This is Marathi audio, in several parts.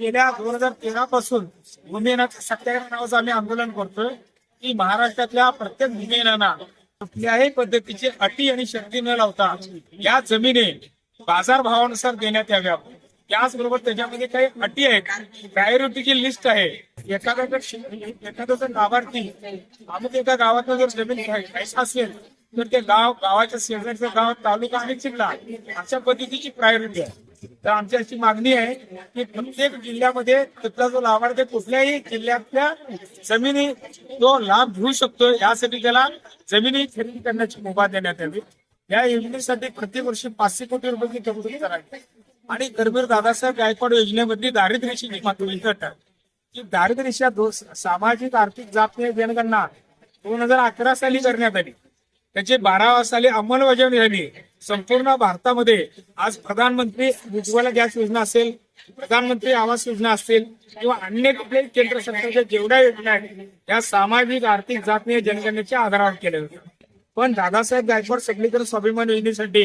गेल्या दोन हजार तेरा पासून भूमिहीनाचं सत्याग्रह नावाचं आम्ही आंदोलन करतोय. की महाराष्ट्रातल्या प्रत्येक भूमिहीनांना कुठल्याही पद्धतीची अटी आणि शर्ती न लावता या जमिनी बाजार भावानुसार देण्यात याव्या त्याचबरोबर त्याच्यामध्ये काही अटी आहेत. प्रायोरिटीची लिस्ट आहे. एखाद्या एखादा जर लाभार्थी अमुक एका गावातलं जर जमीन घ्यायचा असेल तर ते गाव गावाच्या शेजारचं गाव तालुका आणि जिल्हा अशा पद्धतीची प्रायोरिटी आहे. तर आमची अशी मागणी आहे की प्रत्येक जिल्ह्यामध्ये तिथला जो लाभार्थी कुठल्याही जिल्ह्यातल्या जमिनी तो लाभ घेऊ शकतो यासाठी त्याला जमिनी खरेदी करण्याची मुभा देण्यात यावी. या योजनेसाठी प्रत्येक वर्षी पाचशे कोटी रुपयाची तरतूद करावी. आणि गरबीर दादासाहेब गायकवाड योजनेमध्ये दारिद्र्याची निकट की दारिद्र्य सामाजिक आर्थिक जातीय जनगणना. दोन हजार अकरा साली करण्यात आली. त्याची बारा साली अंमलबजावणी झाली. संपूर्ण भारतामध्ये आज प्रधानमंत्री उज्ज्वला गॅस योजना असेल प्रधानमंत्री आवास योजना असेल किंवा अन्य कुठल्याही केंद्र सरकारच्या जेवढ्या योजना आहेत त्या सामाजिक आर्थिक जातीय जनगणनेच्या आधारावर केल्या होत्या पण दादासाहेब गायकवाड सगळीकडे स्वाभिमान योजनेसाठी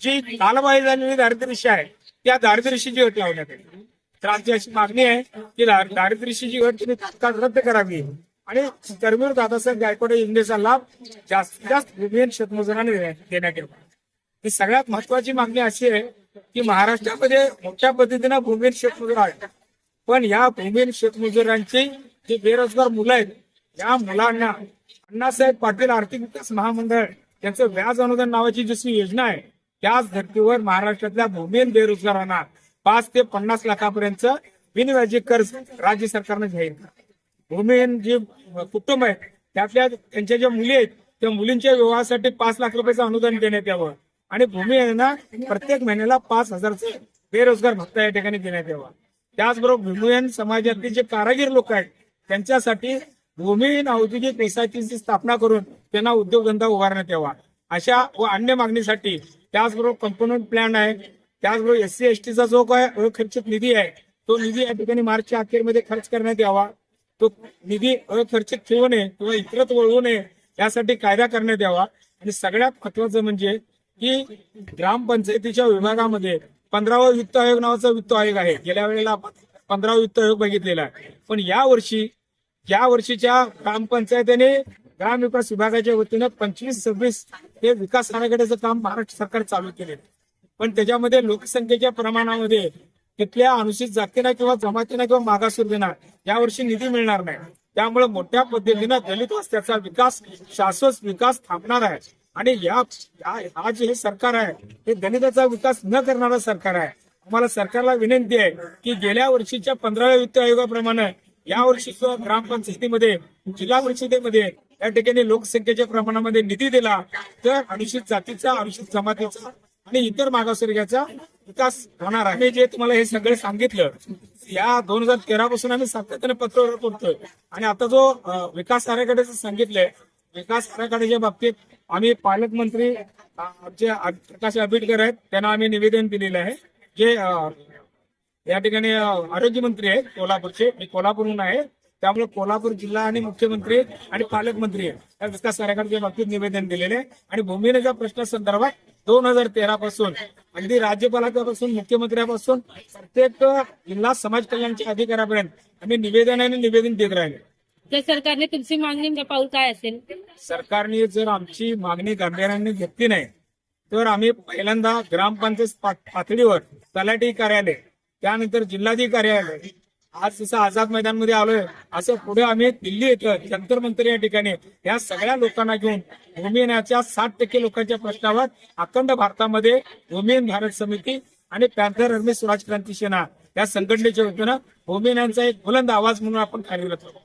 जी कालबाह्य झालेली दारिद्र्य आहे त्या दारिद्र्यशी अट लावण्यात आली. तर आमची अशी मागणी आहे की दा- दारिद्र्यची तात्काळ रद्द करावी. आणि कर्मीर दादासाहेब गायकवाड योजनेचा लाभ जास्तीत जास्त भूमिहीन शेतमजुरांना देण्यात देण्यात यावा. ही सगळ्यात महत्वाची मागणी अशी आहे की महाराष्ट्रामध्ये मोठ्या पद्धतीनं भूमिहीन शेतमजूर आहेत. पण या भूमिहीन शेतमजुरांची जी बेरोजगार मुलं आहेत या मुलांना अण्णासाहेब पाटील आर्थिक विकास महामंडळ यांचं व्याज अनुदान नावाची जशी योजना आहे. त्याच धर्तीवर महाराष्ट्रातल्या भूमिहीन बेरोजगारांना पाच ते पन्नास लाखापर्यंत बिनव्याजी कर्ज राज्य सरकारनं जाहीर भूमिहीन जे कुटुंब आहेत त्यातल्या त्यांच्या ज्या मुली आहेत त्या मुलींच्या विवाहासाठी पाच लाख रुपयाचं अनुदान देण्यात यावं. आणि भूमिहीनांना प्रत्येक महिन्याला पाच हजारचं बेरोजगार भत्ता या ठिकाणी देण्यात यावा. त्याचबरोबर भूमिहीन समाजातले जे कारागीर लोक आहेत त्यांच्यासाठी भूमिहीन औद्योगिक वसाहतीची स्थापना करून त्यांना उद्योगधंदा उभारण्यात यावा. अशा व अन्य मागणीसाठी त्याचबरोबर कंपोनंट प्लॅन आहे त्याचबरोबर एस सी एस टीचा जो काय अखर्चित निधी आहे तो निधी या ठिकाणी मार्चच्या अखेरमध्ये खर्च करण्यात यावा. तो निधी अखर्चित ठेवू नये किंवा इतरत वळवू नये यासाठी कायदा करण्यात यावा. आणि सगळ्यात महत्वाचं म्हणजे की ग्रामपंचायतीच्या विभागामध्ये पंधरावा वित्त आयोग नावाचा वित्त आयोग आहे. गेल्या वेळेला आपण पंधरावा वित्त आयोग बघितलेला आहे. पण या वर्षी या वर्षीच्या ग्रामपंचायतीने ग्रामविकास विभागाच्या वतीनं पंचवीस सव्वीस हे विकास आराखड्याचं काम महाराष्ट्र सरकार चालू केले पण त्याच्यामध्ये लोकसंख्येच्या प्रमाणामध्ये तिथल्या अनुसूचित जातींना किंवा जमातींना किंवा मागासवर्गीयांना यावर्षी निधी मिळणार नाही. त्यामुळे मोठ्या पद्धतीनं दलित वस्त्याचा विकास शाश्वत विकास थांबणार आहे. आणि या आज हे सरकार आहे हे दलिताचा विकास न करणारं सरकार आहे. आम्हाला सरकारला विनंती आहे की गेल्या वर्षीच्या पंधराव्या वित्त आयोगाप्रमाणे या वर्षी सुद्धा ग्रामपंचायतीमध्ये जिल्हा परिषदेमध्ये या ठिकाणी लोकसंख्येच्या प्रमाणामध्ये निधी दिला. तर अनुसूचित जातीचा अनुसूचित जमातीचा आणि इतर मागासवर्गाचा विकास होणार आहे. जे तुम्हाला हे सगळं सांगितलं या दोन हजार तेरा पासून आम्ही सातत्याने पत्रव्यवहार करतोय आणि आता जो विकास आराखड्याचं सांगितलंय विकास आराखड्याच्या बाबतीत आम्ही पालकमंत्री अं, आमचे प्रकाश आंबेडकर आहेत त्यांना आम्ही निवेदन दिलेलं आहे. जे या ठिकाणी आरोग्यमंत्री आहेत कोल्हापूरचे. मी कोल्हापूरहून आहे. त्यामुळे कोल्हापूर जिल्हा आणि मुख्यमंत्री आणि पालकमंत्री या विकास आराखड्याच्या बाबतीत निवेदन दिलेले आहे. आणि भूमिहीनाच्या प्रश्नासंदर्भात दोन हजार तेरा पासून अगदी राज्यपालापासून मुख्यमंत्र्यापासून प्रत्येक जिल्हा समाज कल्याणच्या अधिकाऱ्यापर्यंत आम्ही निवेदनाने निवेदन देत राहिले. तर सरकारने तुमची मागणी पाऊल काय असेल? सरकारने जर आमची मागणी गांभीर्याने घेतली नाही तर आम्ही पहिल्यांदा ग्रामपंचायत पातळीवर तलाठी कार्यालय त्यानंतर जिल्हाधिकारी कार्यालय आज जसं आझाद मैदानमध्ये आलोय असं पुढे आम्ही दिल्ली इथं जंतर मंतर या ठिकाणी या सगळ्या लोकांना घेऊन भूमिहीनाच्या साठ टक्के लोकांच्या प्रश्नावर अखंड भारतामध्ये भूमिहीन भारत समिती आणि पॅन्थर आर्मी स्वराज क्रांती सेना या संघटनेच्या वतीनं भूमिहीनांचा एक बुलंद आवाज म्हणून आपण कार्यरत आहोत.